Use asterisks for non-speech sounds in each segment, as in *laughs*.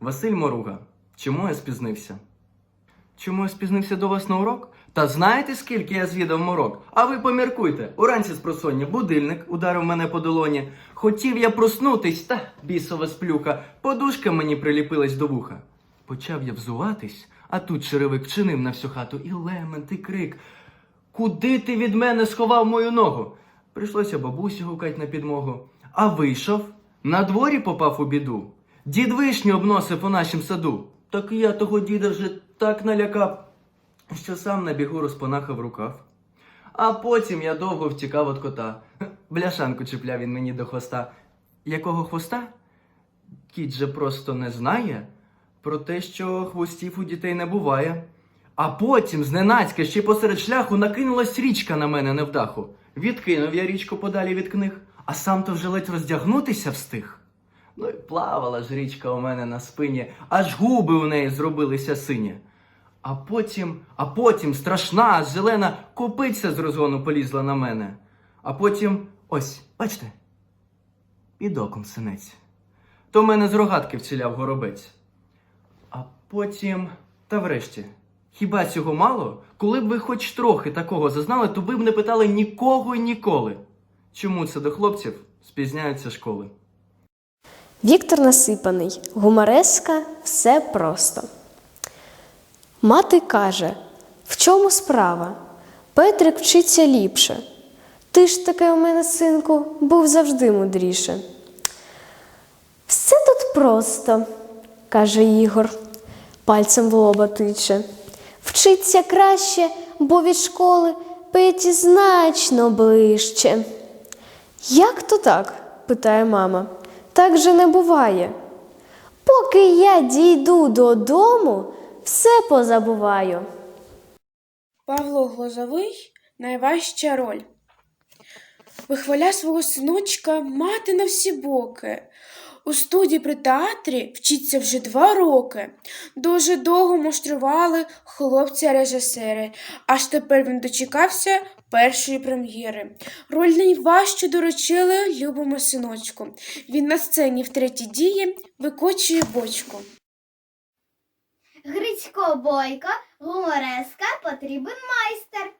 Василь Моруга. Чому я спізнився? Чому я спізнився до вас на урок? Та знаєте, скільки я звідав морок? А ви поміркуйте. Уранці з просоння будильник ударив мене по долоні. Хотів я проснутись, та бісова сплюха. Подушка мені приліпилась до вуха. Почав я взуватись, а тут черевик чинив на всю хату і лемент, і крик. Куди ти від мене сховав мою ногу? Прийшлося бабусі гукать на підмогу. А вийшов, на дворі попав у біду. Дід вишню обносив у нашім саду. Так я того діда вже так налякав, що сам на бігу розпонахав рукав. А потім я довго втікав від кота. *laughs* Бляшанку чіпляв він мені до хвоста. Якого хвоста? Кіт же просто не знає про те, що хвостів у дітей не буває. А потім, зненацька, ще посеред шляху накинулась річка на мене невдаху. Відкинув я річку подалі від книг, а сам то вже ледь роздягнутися встиг. Ну і плавала ж річка у мене на спині, аж губи у неї зробилися сині. А потім, а потім страшна, зелена копиця з розгону полізла на мене. А потім, ось, бачите, під оком синець. То мене з рогатки вціляв горобець. А потім, та врешті, хіба цього мало? Коли б ви хоч трохи такого зазнали, то ви б не питали нікого й ніколи. Чому це до хлопців спізняються школи? Віктор Насипаний, гумореска, все просто. Мати каже: В чому справа? Петрик вчиться ліпше. Ти ж таки у мене, синку, був завжди мудріше. Все тут просто, каже Ігор, пальцем в лоба тиче. Вчиться краще, бо від школи Петі значно ближче. Як то так? питає мама. Так же не буває. Поки я дійду додому, все позабуваю. Павло Глозовий найважча роль. Вихваля свого синочка мати на всі боки. У студії при театрі вчиться вже два роки. Дуже довго муштрували хлопці-режисери, аж тепер він дочекався першої прем'єри. Роль найважчу доручили любому синочку. Він на сцені в третій дії викочує бочку. Грицько Бойко, гумореска, потрібен майстер.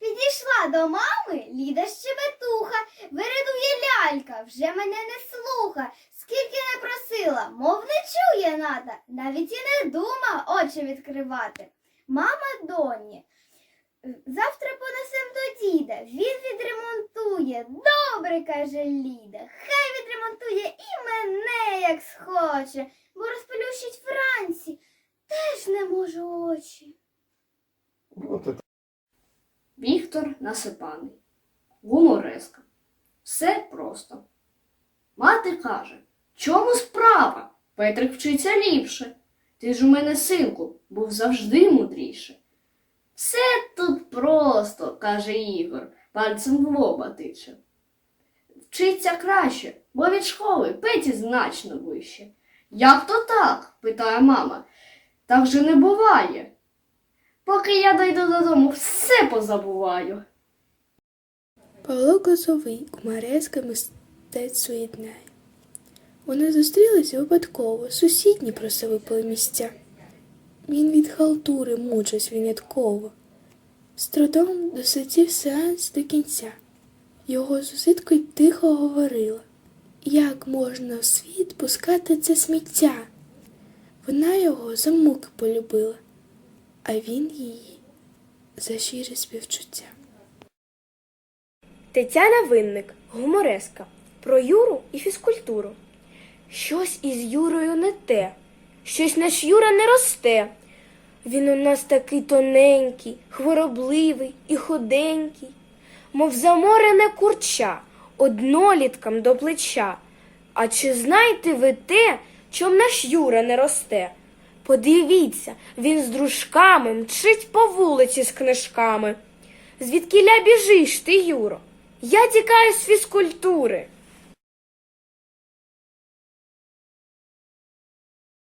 Підійшла до мами Ліда Щебетуха, виридує лялька, вже мене не слуха. Скільки не просила, мов не чує ната, навіть і не дума очі відкривати. Мама доні, завтра понесем до діда, він відремонтує. Добре, каже Ліда, хай відремонтує і мене, як схоче, бо розплющить вранці. Теж не можу очі. Віктор Насипаний. Гумореска. Все просто. Мати каже, чому справа? Петрик вчиться ліпше. Ти ж у мене, синку, був завжди мудріше. Все тут просто, каже Ігор, пальцем в лоба тиче. Вчиться краще, бо від школи Петі значно вище. Як то так? питає мама. Так же не буває. Поки я дойду додому, все позабуваю. Павло Козовий гумореска мистецтво єднає. Вони зустрілися випадково, сусідні просто випали місця. Він від халтури мучився винятково. З трудом досидів сеанс до кінця. Його сусідка й тихо говорила, як можна в світ пускати це сміття. Вона його за муки полюбила, а він її за щире співчуття. Тетяна Винник, гумореска, про Юру і фізкультуру. Щось із Юрою не те, щось наш Юра не росте. Він у нас такий тоненький, хворобливий і худенький, мов заморене курча, одноліткам до плеча. А чи знаєте ви те, чом наш Юра не росте? Подивіться, він з дружками мчить по вулиці з книжками. Звідкіля біжиш ти, Юро? Я тікаю з фізкультури.